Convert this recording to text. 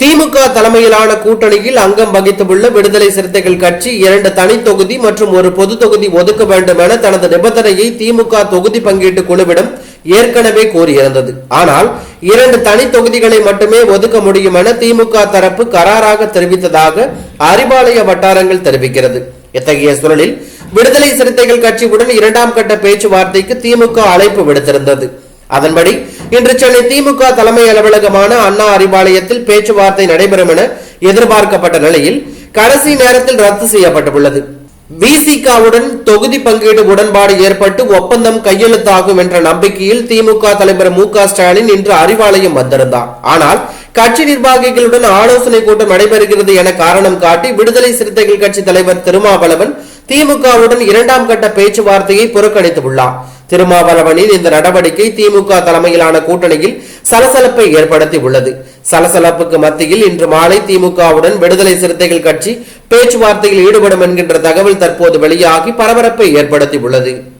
திமுக தலைமையிலான கூட்டணியில் அங்கம் வகித்துள்ள விடுதலை சிறுத்தைகள் கட்சி இரண்டு தனி தொகுதி மற்றும் ஒரு பொது தொகுதி ஒதுக்க வேண்டும் என தனது நிபந்தனையை திமுக தொகுதி பங்கீட்டு குழுவிடம் ஏற்கனவே கோரியிருந்தது. ஆனால் இரண்டு தனி தொகுதிகளை மட்டுமே ஒதுக்க முடியும் என திமுக தரப்பு கராராக தெரிவித்ததாக அறிவாலய வட்டாரங்கள் தெரிவிக்கிறது. இத்தகைய சூழலில் விடுதலை சிறுத்தைகள் கட்சியுடன் இரண்டாம் கட்ட பேச்சுவார்த்தைக்கு திமுக அழைப்பு விடுத்திருந்தது. அதன்படி இன்று சென்னை திமுக தலைமை அலுவலகமான அண்ணா அறிவாலயத்தில் பேச்சுவார்த்தை நடைபெறும் என எதிர்பார்க்கப்பட்ட நிலையில் கடைசி நேரத்தில் ரத்து செய்யப்பட்டுள்ளது. விசிகாவுடன் தொகுதி பங்கீடு உடன்பாடு ஏற்பட்டு ஒப்பந்தம் கையெழுத்தாகும் என்ற நம்பிக்கையில் திமுக தலைவர் மு க ஸ்டாலின் இன்று அறிவாலயம் வந்திருந்தார். ஆனால் கட்சி நிர்வாகிகளுடன் ஆலோசனை கூட்டம் நடைபெறுகிறது என காரணம் காட்டி விடுதலை சிறுத்தைகள் கட்சி தலைவர் திருமாவளவன் திமுகவுடன் இரண்டாம் கட்ட பேச்சுவார்த்தையை புறக்கணித்துள்ளார். திருமாவளவனின் இந்த நடவடிக்கை திமுக தலைமையிலான கூட்டணியில் சலசலப்பை ஏற்படுத்தி உள்ளது சலசலப்புக்கு மத்தியில் இன்று மாலை திமுகவுடன் விடுதலை சிறுத்தைகள் கட்சி பேச்சுவார்த்தையில் ஈடுபடும் என்கின்ற தகவல் தற்போது வெளியாகி பரபரப்பை ஏற்படுத்தி உள்ளது